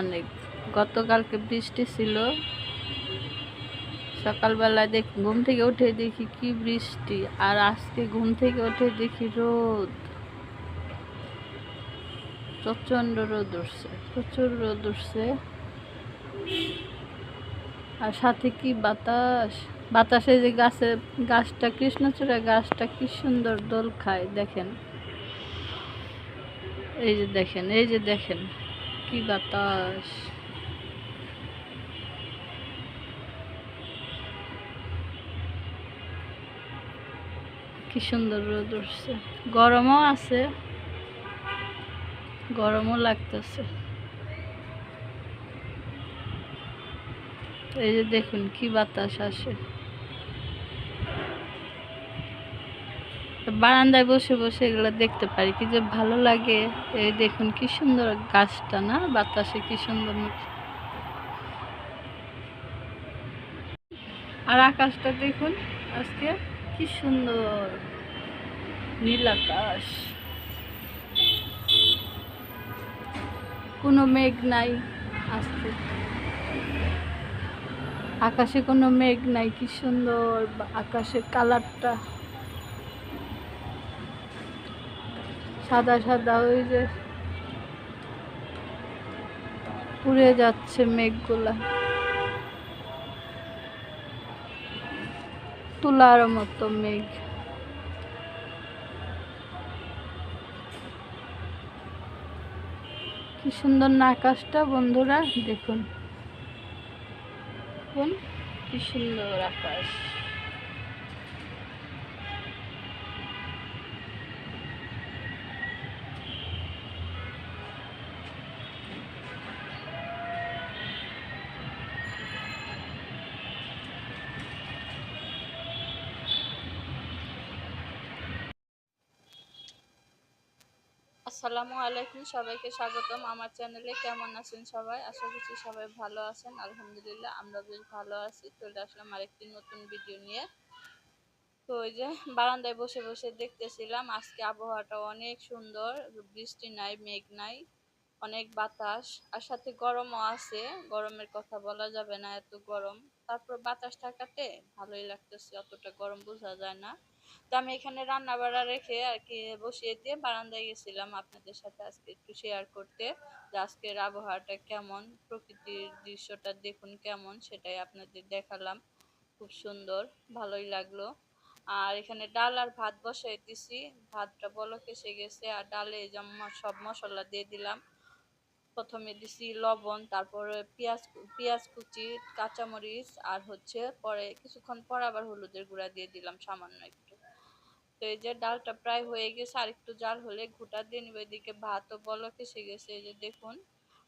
অনেক। গতকালকে বৃষ্টি ছিল। সকালবেলায় দেখ ঘুম থেকে উঠে দেখি কি বৃষ্টি, আর আজকে ঘুম থেকে উঠে দেখি রোদ। প্রচণ্ড রোদ উঠছে, প্রচুর রোদ উঠছে। আর সাথে কি বাতাস? বাতাসে যে গাছে, গাছটা, কৃষ্ণচূড়া গাছটা কি সুন্দর দোল খায়, দেখেন। এই যে দেখেন, এই যে দেখেন। কি বাতাস? কি সুন্দর রোদ উঠছে। গরমও আছে। গরমও লাগতেছে। এই যে দেখুন কি বাতাস আসে। বারান্দায় বসে বসে এগুলো দেখতে পারি। কি যে ভালো লাগে। এই দেখুন কি সুন্দর গাছটা না? বাতাসে কি সুন্দর আর আকাশটা দেখুন, আজকে কি সুন্দর। নীল আকাশ। কোনো মেঘ নাই আজকে। আকাশে কোনো মেঘ নাই, কি সুন্দর। আকাশের কালারটা। সাদা সাদা ওই যে উড়ে যাচ্ছে মেঘগুলা। তুলার মতো মেঘ। কি সুন্দর না আকাশটা বন্ধুরা, দেখুন। দেখুন, কি সুন্দর আকাশ। আসসালামু আলাইকুম, সবাইকে স্বাগতম আমার চ্যানেলে। কেমন আছেন সবাই? আশা করছি সবাই ভালো আছেন। আলহামদুলিল্লাহ, আমরা বেশ ভালো আছি। চলে আসলাম আরেকটি নতুন ভিডিও নিয়ে। তো ওই যে বারান্দায় বসে বসে দেখতেছিলাম, আজকে আবহাওয়াটা অনেক সুন্দর। বৃষ্টি নাই, মেঘ নাই, অনেক বাতাস। আর সাথে গরমও আছে, গরমের কথা বলা যাবে না এত গরম। তারপর বাতাস থাকাতে ভালোই লাগতেছে, অতটা গরম বোঝা যায় না। তো আমি এখানে রান্না বাড়া রেখে আর কি বসিয়ে দিয়ে বারান্দায় গেছিলাম আপনাদের সাথে আজকে একটু শেয়ার করতে যে আজকের আবহাওয়াটা কেমন, প্রকৃতির দৃশ্যটা দেখুন কেমন সেটাই আপনাদের দেখালাম। খুব সুন্দর, ভালোই লাগল। আর এখানে ডাল আর ভাত বসাই দিছি ভাতটা বলক এসে গেছে আর ডালে সব মশলা দিয়ে দিলাম। প্রথমে দিছি লবণ, তারপরে পেঁয়াজ পেঁয়াজ কুচি, কাঁচামরিচ আর হচ্ছে পরে কিছুক্ষণ পর আবার হলুদের গুঁড়া দিয়ে দিলাম সামান্য একটু। তো এই যে ডালটা প্রায় হয়ে গেছে, আর একটু জাল হলে ঘুটা দিয়ে নিবে। এদিকে ভাতও বলক এসে গেছে, এই যে দেখুন।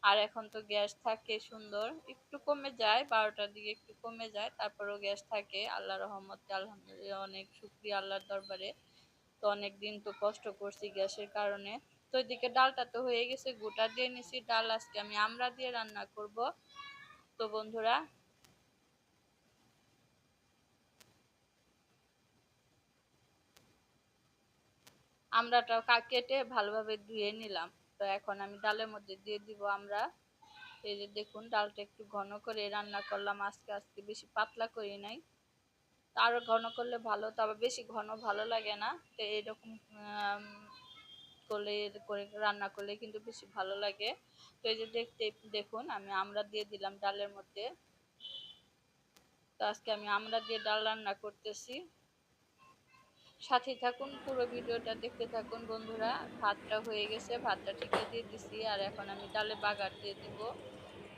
আর এখন তো গ্যাস থাকে সুন্দর, একটু কমে যায়, বারোটার দিকে একটু কমে যায়, তারপরেও গ্যাস থাকে। আল্লাহ রহমতে, আলহামদুলিল্লাহ, অনেক শুক্রিয়া আল্লাহর দরবারে। তো অনেক দিন তো কষ্ট করছি গ্যাসের কারণে। তো এদিকে ডালটা তো হয়ে গেছে গোটা দিয়ে নিছি। ডাল আজকে আমি আমরা দিয়ে রান্না করব। তো বন্ধুরা আমড়াটাও কা- কেটে ভালোভাবে ধুয়ে নিলাম। তো এখন আমি ডালের মধ্যে দিয়ে দিব আমরা এই যে দেখুন, ডালটা একটু ঘন করে রান্না করলাম। আজকে আজকে বেশি পাতলা করি নাই। তো আরও ঘন করলে ভালো, তবে বেশি ঘন ভালো লাগে না। তো এরকম করলে, করে রান্না করলে কিন্তু বেশি ভালো লাগে। তো এই যে দেখতে, দেখুন, আমি আমরা দিয়ে দিলাম ডালের মধ্যে। তো আজকে আমি আমরা দিয়ে ডাল রান্না করতেছি। সাথে থাকুন, পুরো ভিডিওটা দেখতে থাকুন বন্ধুরা। ভাতটা হয়ে গেছে, ভাতটা ঠিকই দিয়ে দিছি, আর এখন আমি ডালে বাগার দিয়ে দিব।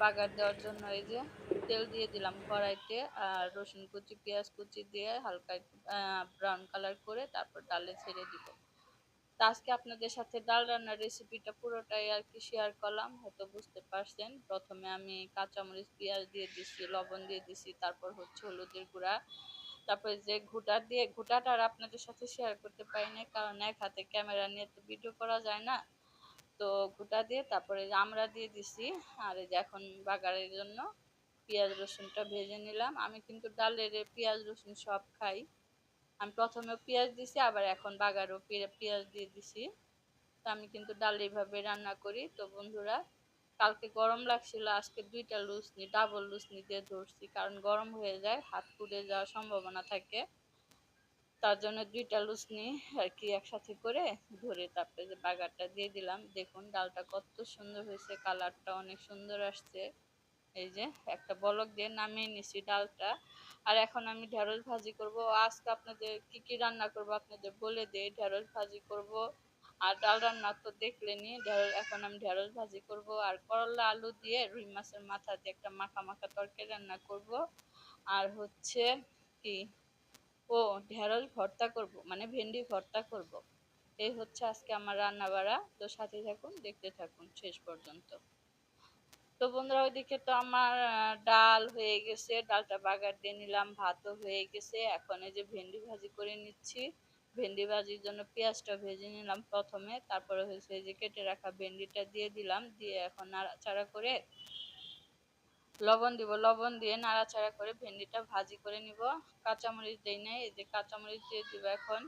বাগার দেওয়ার জন্য এই যে তেল দিয়ে দিলাম কড়াইতে, আর রসুন কুচি, পেঁয়াজ কুচি দিয়ে হালকা ব্রাউন কালার করে তারপর ডালে ছেড়ে দিব। তা আজকে আপনাদের সাথে ডাল রান্নার রেসিপিটা পুরোটাই আর কি শেয়ার করলাম, হয়তো বুঝতে পারছেন। প্রথমে আমি কাঁচামরিচ, পেঁয়াজ দিয়ে দিছি, লবণ দিয়ে দিছি, তারপর হচ্ছে হলুদের গুঁড়া। তারপরে যে ঘুটা দিয়ে, ঘুটাটা আর আপনাদের সাথে শেয়ার করতে পারিনি কারণ এক হাতে ক্যামেরা নিয়ে তো ভিডিও করা যায় না। তো ঘুটা দিয়ে, তারপরে আমরা দিয়ে দিছি, আর এই যে এখন বাগারের জন্য পেঁয়াজ রসুনটা ভেজে নিলাম। আমি কিন্তু ডালের পেঁয়াজ রসুন সব খাই। আমি প্রথমে পেঁয়াজ দিছি, আবার এখন বাগারও পেঁয়াজ দিয়ে দিছি। তো আমি কিন্তু ডাল এইভাবে রান্না করি। তো বন্ধুরা কালকে গরম লাগছিল, আজকে দুইটা লুচনি ডাবল লুচনি দিয়ে ধরছি, কারণ গরম হয়ে যায়, হাত পুড়ে যাওয়ার সম্ভাবনা থাকে। তার জন্য দুইটা লুচনি আর কি একসাথে করে ধরে তারপরে যে বাগারটা দিয়ে দিলাম। দেখুন, ডালটা কত সুন্দর হয়েছে, কালারটা অনেক সুন্দর আসছে। এই যে, একটা বলক দিয়ে নামিয়ে নিছি ডালটা। আর এখন আমি ঢেঁড়স ভাজি করব। আজকে আপনাদের কি কি রান্না করব আপনাদের বলে দিই। ঢেঁড়স ভাজি করব আর ডাল রান্না তো দেখলেনি ঢেঁড়স, এখন আমি ঢেঁড়স ভাজি করব আর করলা আলু দিয়ে রুই মাছের মাথা দিয়ে একটা মাখা মাখা তরকারি রান্না করব। আর হচ্ছে কি, ও ঢেঁড়স ভর্তা করব মানে ভেন্ডি ভর্তা করব। এই হচ্ছে আজকে আমার রান্না বাড়া তো সাথে থাকুন, দেখতে থাকুন শেষ পর্যন্ত। তো বন্ধুরা, ওইদিকে তো আমার ডাল হয়ে গেছে। ডালটা বাগার দিয়ে নিলাম, ভাতও হয়ে গেছে। এখন এই যে ভেন্ডি ভাজি করে নিচ্ছি। ভেন্ডি ভাজির জন্য পেঁয়াজটা ভেজে নিলাম প্রথমে। তারপরে হয়েছে যে কেটে রাখা ভেন্ডিটা দিয়ে দিলাম। দিয়ে এখন নাড়াচাড়া করে লবণ দিব। লবণ দিয়ে নাড়াচাড়া করে ভেন্ডিটা ভাজি করে নিব। কাঁচামরিচ দেই নাই, এই যে কাঁচামরিচ দিয়ে দিব এখন।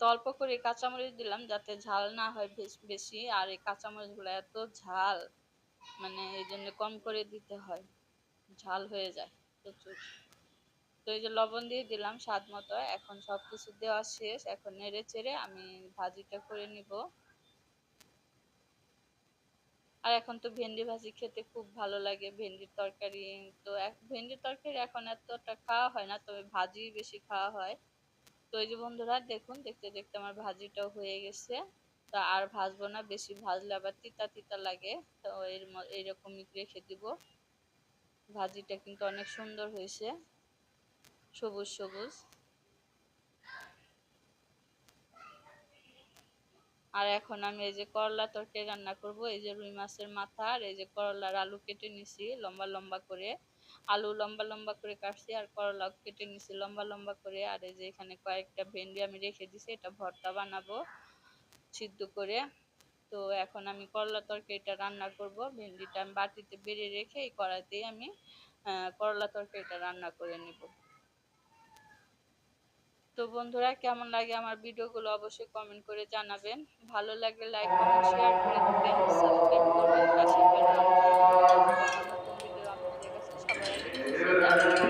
তো অল্প করে কাঁচামরিচ দিলাম যাতে ঝাল না হয় বেশি। আর এই কাঁচামরিচগুলো এত ঝাল। মানে এই জন্য কম করে দিতে হয়। ঝাল হয়ে যায় প্রচুর। তো এই যে লবণ দিয়ে দিলাম স্বাদ মতো, এখন সব কিছু দেওয়া শেষ। এখন নেড়ে চেড়ে আমি ভাজিটা করে নিব। আর এখন তো ভেন্ডি ভাজি খেতে খুব ভালো লাগে। ভেন্ডির তরকারি তো ভেন্ডির তরকারি এখন এতটা খাওয়া হয় না, তবে ভাজি বেশি খাওয়া হয়। তো এই যে বন্ধুরা, দেখুন, দেখতে দেখতে আমার ভাজিটাও হয়ে গেছে। তো আর ভাজবো না, বেশি ভাজলে আবার তিতা তিতা লাগে। তো এর এইরকমই রেখে দিব। ভাজিটা কিন্তু অনেক সুন্দর হয়েছে, সবুজ সবুজ। আর এখন আমি এই যে করলা তরকারি রান্না করব, এই যে রুই মাছের মাথা আর এই যে করলার আলু কেটে নিছি লম্বা লম্বা করে। আলু লম্বা লম্বা করে কাটছি আর করলা কেটে নিছি লম্বা লম্বা করে। আর এই যে এখানে কয়েকটা ভেন্ডি আমি রেখে দিছি, এটা ভর্তা বানাবো। সিদ্ধ করে। তো এখন আমি করলা তরকারিটা রান্না করব। ভেন্ডিটা আমি বাটিতে বেড়ে রেখে এই কড়াইতেই আমি করলা তরকারিটা রান্না করে নিব। তো বন্ধুরা, কেমন লাগে আমার ভিডিওগুলো অবশ্যই কমেন্ট করে জানাবেন। ভালো লাগলে লাইক কমেন্ট শেয়ার করে দিবেন। সাবস্ক্রাইব করবেন, পাশে বেল ভিডিও আপনাদের কাছে সবার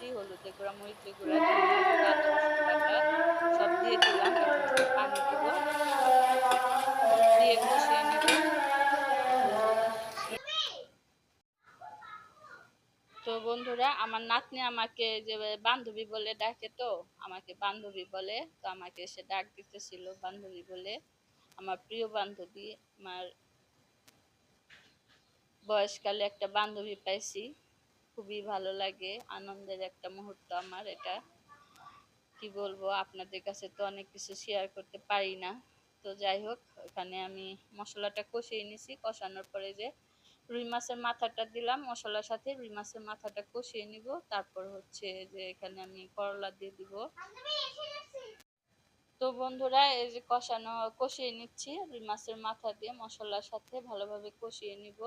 নিছি হলুদের গুঁড়া মরিচের গুঁড়া সব দিয়ে দিলাম। দিয়ে তো বন্ধুরা, আমার নাতনি আমাকে যে বান্ধবী বলে ডাকে তো, আমাকে বান্ধবী বলে, তো আমাকে সে ডাক দিতেছিল বান্ধবী বলে। আমার প্রিয় বান্ধবী, আমার বয়সকালে একটা বান্ধবী পাইছি। খুবই ভালো লাগে, আনন্দের একটা মুহূর্ত আমার এটা। কি বলব, আপনাদের কাছে তো অনেক কিছু শেয়ার করতে পারি না। তো যাই হোক এখানে আমি মশলাটা কষিয়ে নিছি। কষানোর পরে যে রুই মাছের মাথাটা দিলাম, মশলার সাথে রুই মাছের মাথাটা কষিয়ে নিব। তারপর হচ্ছে যে এখানে আমি করলা দিয়ে দিব। তো বন্ধুরা, এই যে কষানো, কষিয়ে নিচ্ছি। রুই মাছের মাথা দিয়ে মশলার সাথে ভালোভাবে কষিয়ে নিব।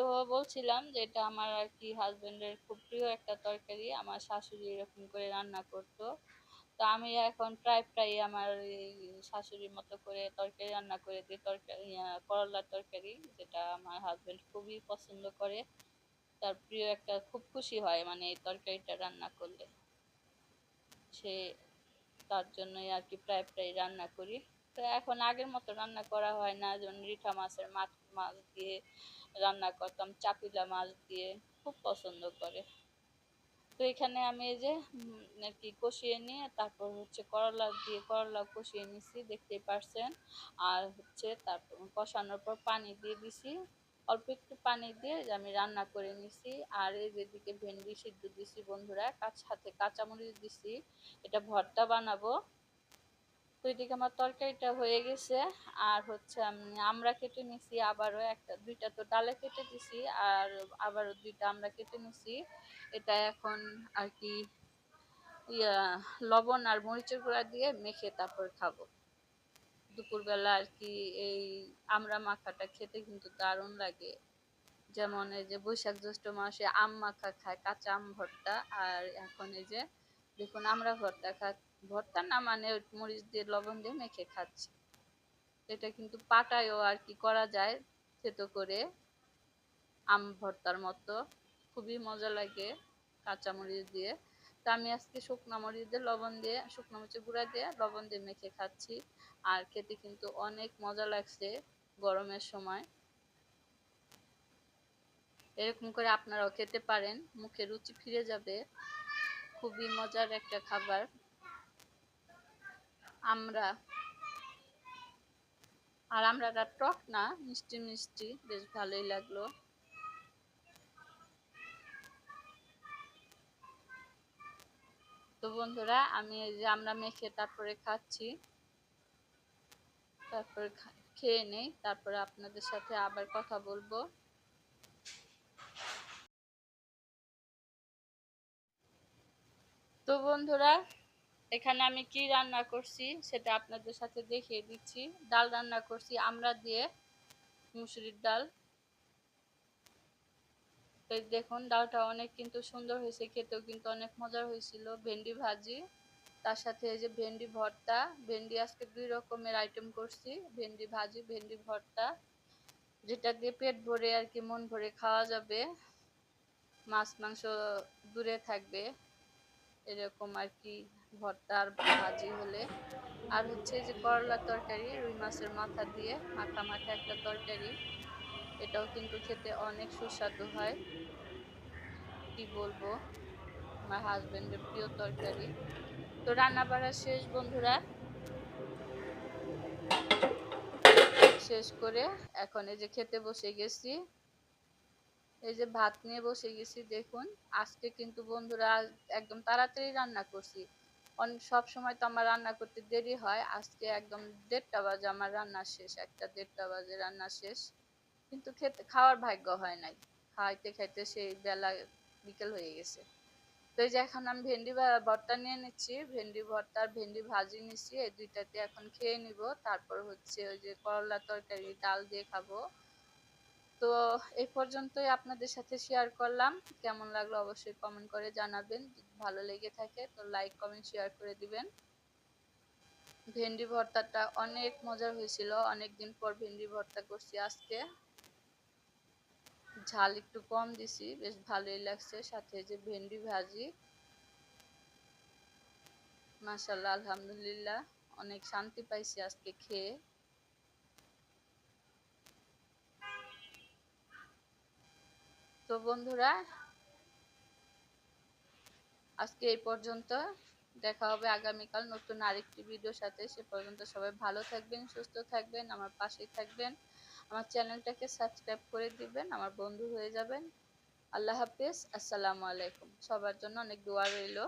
তো বলছিলাম যে এটা আমার আর কি হাজবেন্ডের খুব প্রিয় একটা তরকারি। আমার শাশুড়ি এরকম করে রান্না করতো। তো আমি এখন প্রায় প্রায় আমার শাশুড়ির মতো করে তরকারি রান্না করে দিই, তরকারি করলার তরকারি, যেটা আমার হাজবেন্ড খুবই পছন্দ করে। তার প্রিয় একটা খুব খুশি হয় মানে এই তরকারিটা রান্না করলে। সে তার জন্যই আর কি প্রায় প্রায় রান্না করি। তো এখন আগের মতো রান্না করা হয় না। যেমন রিঠা মাছের মাছ মাছ দিয়ে রান্না করতাম চাপিলা মাছ দিয়ে খুব পছন্দ করে। তো এখানে আমি এই যে উম, আর কি কষিয়ে নিয়ে তারপর হচ্ছে করলা দিয়ে করলা কষিয়ে নিছি দেখতেই পারছেন। আর হচ্ছে তারপর কষানোর পর পানি দিয়ে দিছি। অল্প একটু পানি দিয়ে আমি রান্না করে নিছি। আর এই যেদিকে ভেন্ডি সিদ্ধ দিছি বন্ধুরা কাঁচ হাতে কাঁচামরিচ দিছি। এটা ভর্তা বানাবো। তো এদিকে আমার তরকারিটা হয়ে গেছে। আর হচ্ছে আমি আমরা কেটে নিছি আবারও একটা, দুইটা তো ডালে কেটে দিছি, আর আবারও দুইটা আমরা কেটে নিছি। এটা এখন আর কি, ইয়া, লবণ আর মরিচের গুঁড়া দিয়ে মেখে তারপর খাব। দুপুরবেলা আর কি এই আমরা মাখাটা খেতে কিন্তু দারুণ লাগে। যেমন এই যে বৈশাখ জ্যৈষ্ঠ মাসে আম মাখা খায়, কাঁচা আম ভর্তা, আর এখন এই যে, দেখুন আমরা ভর্তা খা ভর্তা না মানে মরিচ দিয়ে লবণ দিয়ে মেখে খাচ্ছি। এটা কিন্তু পাটায়ও আর কি করা যায়, থেতো করে আম ভর্তার মতো। খুবই মজা লাগে কাঁচা মরিচ দিয়ে। তো আমি আজকে শুকনো মরিচ দিয়ে, লবণ দিয়ে, শুকনো মরিচের গুঁড়া দিয়ে লবণ দিয়ে মেখে খাচ্ছি। আর খেতে কিন্তু অনেক মজা লাগছে গরমের সময়। এরকম করে আপনারাও খেতে পারেন, মুখে রুচি ফিরে যাবে। খুবই মজার একটা খাবার। আমরা। আর আমরাটা টক না, মিষ্টি মিষ্টি, বেশ ভালোই লাগল। তো বন্ধুরা, আমি এই যে আমরা মেখে তারপরে খাচ্ছি। তারপরে খেয়ে নেই, তারপরে আপনাদের সাথে আবার কথা বলব। তো বন্ধুরা এখানে আমি কি রান্না করছি সেটা আপনাদের সাথে দেখিয়ে দিচ্ছি। ডাল রান্না করছি, আমরা দিয়ে মুসুরির ডাল। দেখুন, ডালটা অনেক কিন্তু সুন্দর হয়েছে, খেতেও কিন্তু অনেক মজার হয়েছিল। ভেন্ডি ভাজি, তার সাথে এই যে ভেন্ডি ভর্তা। ভেন্ডি আজকে দুই রকমের আইটেম করছি, ভেন্ডি ভাজি, ভেন্ডি ভর্তা। যেটা দিয়ে পেট ভরে আর কি মন ভরে খাওয়া যাবে, মাছ, মাংস দূরে থাকবে, এরকম আর কি ভর্তা আর ভাজি হলে। আর হচ্ছে যে করলা তরকারি, রুই মাছের মাথা দিয়ে মাখা মাখা একটা তরকারি, এটাও কিন্তু খেতে অনেক সুস্বাদু হয়। কি বলব? আমার হাজবেন্ডের প্রিয় তরকারি। তো রান্না বাড়া শেষ, বন্ধুরা। শেষ করে এখন এই যে খেতে বসে গেছি। এই যে ভাত নিয়ে বসে গেছি, দেখুন। আজকে কিন্তু বন্ধুরা, একদম তাড়াতাড়ি রান্না করছি। সব সময় তো আমার রান্না করতে দেরি হয়। আজকে একদম দেড়টা বাজে আমার রান্না শেষ, একটা দেড়টা বাজে রান্না শেষ। কিন্তু খেতে, খাওয়ার ভাগ্য হয় নাই। খাইতে খাইতে সেই বেলা বিকেল হয়ে গেছে। তো এই যে এখন আমি ভেন্ডি ভর্তা নিয়ে নিচ্ছি। ভেন্ডি ভর্তা আর ভেন্ডি ভাজি নিচ্ছি। এই দুইটাতে এখন খেয়ে নিব। তারপর হচ্ছে ওই যে করলা তরকারি, ডাল দিয়ে খাব। এই পর্যন্তই আপনাদের সাথে শেয়ার করলাম। কেমন লাগল অবশ্যই কমেন্ট করে জানাবেন। ভালো লেগে থাকে তো লাইক কমেন্ট শেয়ার করে দিবেন। ভেন্ডি ভর্তাটা অনেক মজার হয়েছিল। অনেক দিন পর ভেন্ডি ভর্তা করছি আজকে। ঝাল একটু কম দিছি, বেশ ভালোই লাগছে। সাথে যে ভেন্ডি ভাজি। মাশাল্লাহ আলহামদুলিল্লাহ, অনেক শান্তি পাইছি আজকে খেয়ে। তো বন্ধুরা, আজকে এই পর্যন্ত। দেখা হবে আগামীকাল নতুন আরেকটি ভিডিওর সাথে। সে পর্যন্ত সবাই ভালো থাকবেন, সুস্থ থাকবেন, আমার পাশেই থাকবেন। আমার চ্যানেলটাকে সাবস্ক্রাইব করে দিবেন, আমার বন্ধু হয়ে যাবেন। আল্লাহ হাফিজ, আসসালামু আলাইকুম। সবার জন্য অনেক দোয়া রইল।